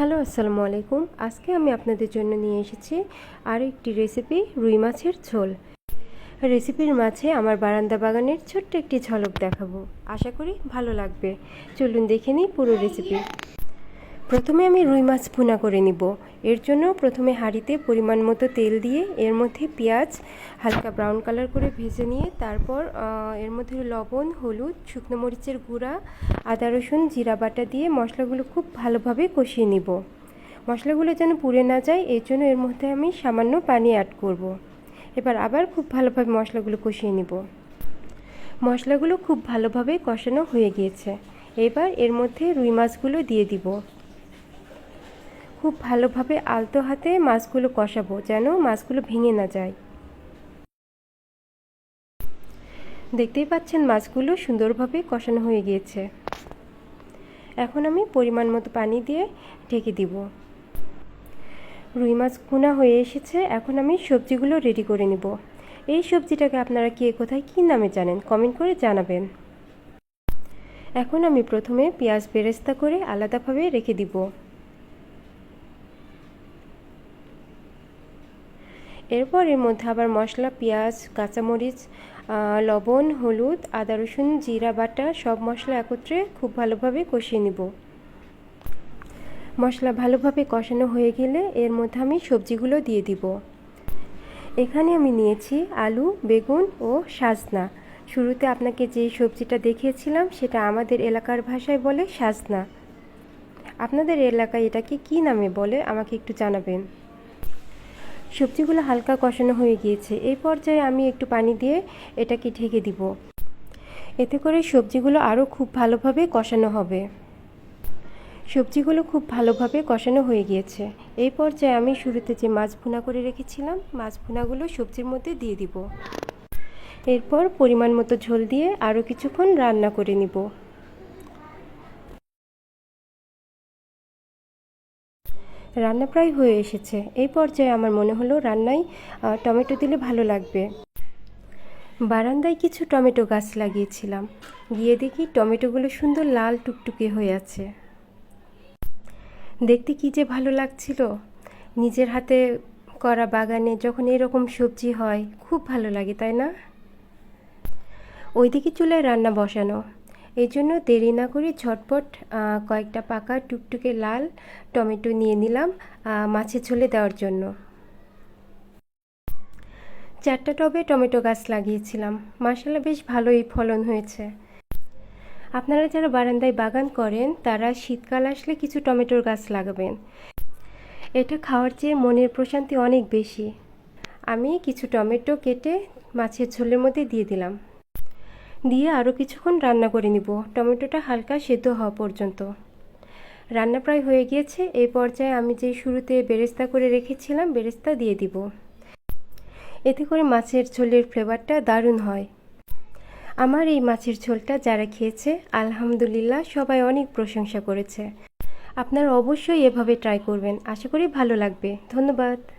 Hello, আসসালামু আলাইকুম। আজকে আমি আপনাদের জন্য নিয়ে এসেছি আর একটি রেসিপি, রুই মাছের ঝোল। রেসিপির মাঝে আমার বারান্দা বাগানের ছোট্ট একটি ঝলক দেখাবো। আশা করি ভালো লাগবে। চলুন দেখে নিই পুরো রেসিপি। প্রথমে আমি রুই মাছ ভুনা করে নিব। এর জন্য প্রথমে হাঁড়িতে পরিমাণ মতো তেল দিয়ে, এর মধ্যে পেঁয়াজ, হালকা ব্রাউন কালার করে ভেজে নিয়ে, তারপর এর মধ্যে লবণ, হলুদ, শুকনো মরিচের গুঁড়া, আদা, রসুন, জিরা বাটা দিয়ে মশলাগুলো খুব ভালোভাবে কষিয়ে নিব। মশলাগুলো যেন পুড়ে না যায়, এর জন্য এর মধ্যে আমি সামান্য পানি অ্যাড করব। এবার আবার খুব ভালোভাবে মশলাগুলো কষিয়ে নিব। মশলাগুলো খুব ভালোভাবে কষানো হয়ে গিয়েছে। এবার এর মধ্যে রুই মাছগুলো দিয়ে দিব। খুব ভালোভাবে আলতো হাতে মাছগুলো কষাবো যেন মাছগুলো ভেঙে না যায়। দেখতেই পাচ্ছেন মাছগুলো সুন্দরভাবে কষানো হয়ে গিয়েছে। এখন আমি পরিমাণ মতো পানি দিয়ে ঢেকে দিব। রুই মাছ ভুনা হয়ে এসেছে, এখন আমি সবজিগুলো রেডি করে নিব। এই সবজিটাকে আপনারা কে কোথায়, কী নামে জানেন? কমেন্ট করে জানাবেন। এখন আমি প্রথমে পেঁয়াজ বেরেস্তা করে আলাদাভাবে রেখে দিব। এরপর এর মধ্যে আবার মশলা, পেঁয়াজ, কাঁচামরিচ লবণ, হলুদ, আদা, রসুন, জিরা, বাটা সব মশলা একত্রে খুব ভালোভাবে কষিয়ে নিব। মশলা ভালোভাবে কষানো হয়ে গেলে এর মধ্যে আমি সবজিগুলো দিয়ে দিব। এখানে আমি নিয়েছি আলু, বেগুন ও সাজনা। শুরুতে আপনাকে যে সবজিটা দেখিয়েছিলাম সেটা আমাদের এলাকার ভাষায় বলে সাজনা। আপনাদের এলাকায় এটাকে কী নামে বলে আমাকে একটু জানাবেন। সবজিগুলো হালকা কষানো হয়ে গিয়েছে। এই পর্যায়ে আমি একটু পানি দিয়ে এটাকে ঢেকে দিব। এতে করে সবজিগুলো আরও খুব ভালোভাবে কষানো হবে। সবজিগুলো খুব ভালোভাবে কষানো হয়ে গিয়েছে। এই পর্যায়ে আমি শুরুতে যে মাছ ভুনা করে রেখেছিলাম, মাছ ভুনাগুলো সবজির মধ্যে দিয়ে দিব। এরপর পরিমাণ মতো ঝোল দিয়ে আরও কিছুক্ষণ রান্না করে নিব। রান্না প্রায় হয়ে এসেছে। এই পর্যায়ে আমার মনে হলো রান্নায় টমেটো দিলে ভালো লাগবে। বারান্দায় কিছু টমেটো গাছ লাগিয়েছিলাম। গিয়ে দেখি টমেটোগুলো সুন্দর লাল টুকটুকে হয়ে আছে। দেখতে কি যে ভালো লাগছিল। নিজের হাতে করা বাগানে যখন এরকম সবজি হয়, খুব ভালো লাগে, তাই না? ওইদিকে চুলায় রান্না বসানো। এই জন্য দেরি না করে ঝটপট কয়েকটা পাকা টুকটুকে লাল টমেটো নিয়ে নিলাম মাছের ঝোলে দেওয়ার জন্য। চারটা টবে টমেটো গাছ লাগিয়েছিলাম। মাসালা বেশ ভালোই ফলন হয়েছে। আপনারা যারা বারান্দায় বাগান করেন, তারা শীতকাল আসলে কিছু টমেটোর গাছ লাগাবেন। এটা খাওয়ার চেয়ে মনের প্রশান্তি অনেক বেশি। আমি কিছু টমেটো কেটে মাছের ঝোলের মধ্যে দিয়ে দিলাম। দিয়ে আরও কিছুক্ষণ রান্না করে নিব। টমেটোটা হালকা সেদ্ধ হওয়া পর্যন্ত। রান্না প্রায় হয়ে গিয়েছে। এই পর্যায়ে আমি যে শুরুতে বেরেস্তা করে রেখেছিলাম, বেরেস্তা দিয়ে দিব। এতে করে মাছের ঝোলের ফ্লেভারটা দারুণ হয়। আমার এই মাছের ঝোলটা যারা খেয়েছে, আলহামদুলিল্লাহ সবাই অনেক প্রশংসা করেছে। আপনারা অবশ্যই এভাবে ট্রাই করবেন। আশা করি ভালো লাগবে। ধন্যবাদ।